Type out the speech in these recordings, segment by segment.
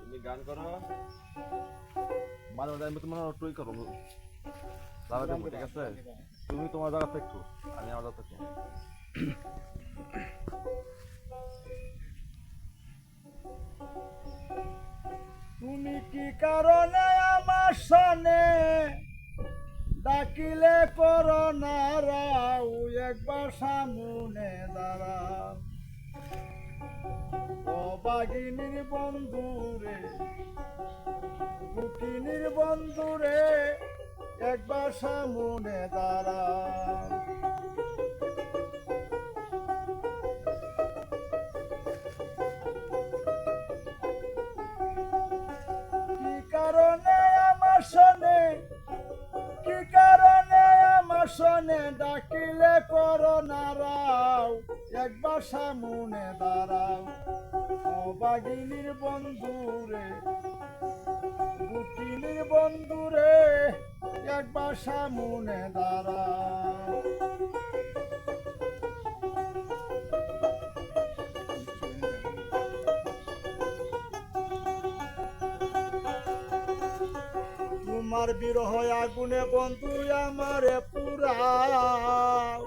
তুমি গান আমি তোমার তুমি জায়গা থেকে আমি আমার জায়গা তুমি কি কারণে আমার সনে ডাকিলে করো না রাও একবার সামনে দাঁড়াও ও বাগিনীর বন্ধুরে কুকিনীর বন্ধুরে একবার সামনে দাঁড়াও কি কারণে আমার শোনে, কি কারণে আমার ডাকিলে করো না রাও একবার সামনে দাঁড়াও। ও বাগিনীর বন্ধুরে বুকিনীর বন্ধুরে একবার সামনে দাঁড়াও। তোমার বিরহ আগুনে বন্ধু আমারে পুরাও।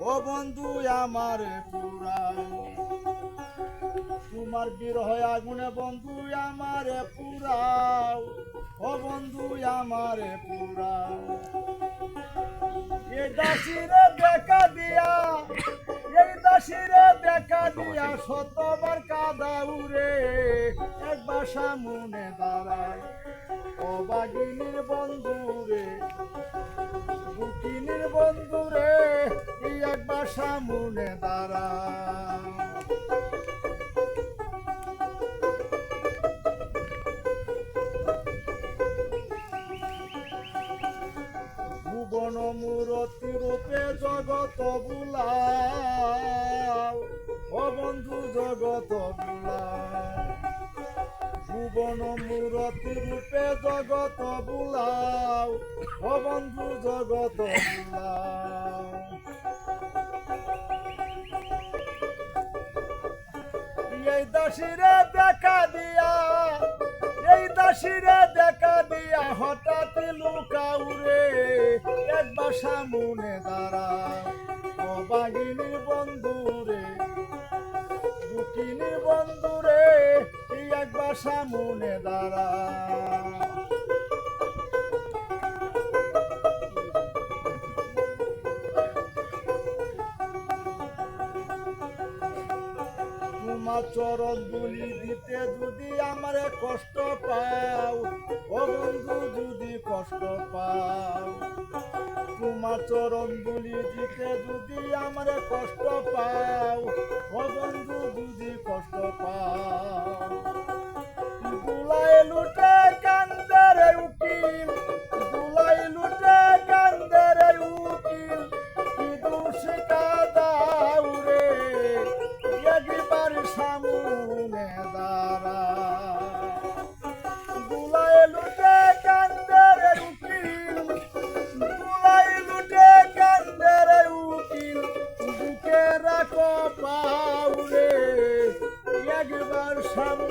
ও বন্ধু আমারে পুরাও তোমার বিরহ আগুনে বন্ধু আমারে পুরাও। ও বন্ধু আমারে পুরাও দেখা দিয়া একবার সামনে দাঁড়ায়। বন্ধুরে বুকিনীর সামনে দাঁড়া। ভুবন মূরতি রূপে জগত বুলাও। ও বন্ধু জগত ভুবন মূরতি রূপে জগত বুলাও। ও বন্ধু জগত বুলাও। এই দাসিরে দেখা দিয়া, এই দাসিরে দেখা দিয়া হঠাৎ লুকাউরে একবার সামনে দাঁড়া ও বন্ধু রে মুগিনী বন্ধুরে একবার সামনে দাঁড়া তোমার চরণ দুলি দিতে যদি আমারে কষ্ট পাও, ও বন্ধু যদি কষ্ট পাও। তোমার চরণ দুলি দিতে যদি আমারে কষ্ট পাও, ও বন্ধু যদি কষ্ট পাও। সামনে দাঁড়া। গুলায় লুটে কান্দের উকিল গুলায় লুটে কান্দের উকিল বুকে রাখো পাউরে একবার সামনে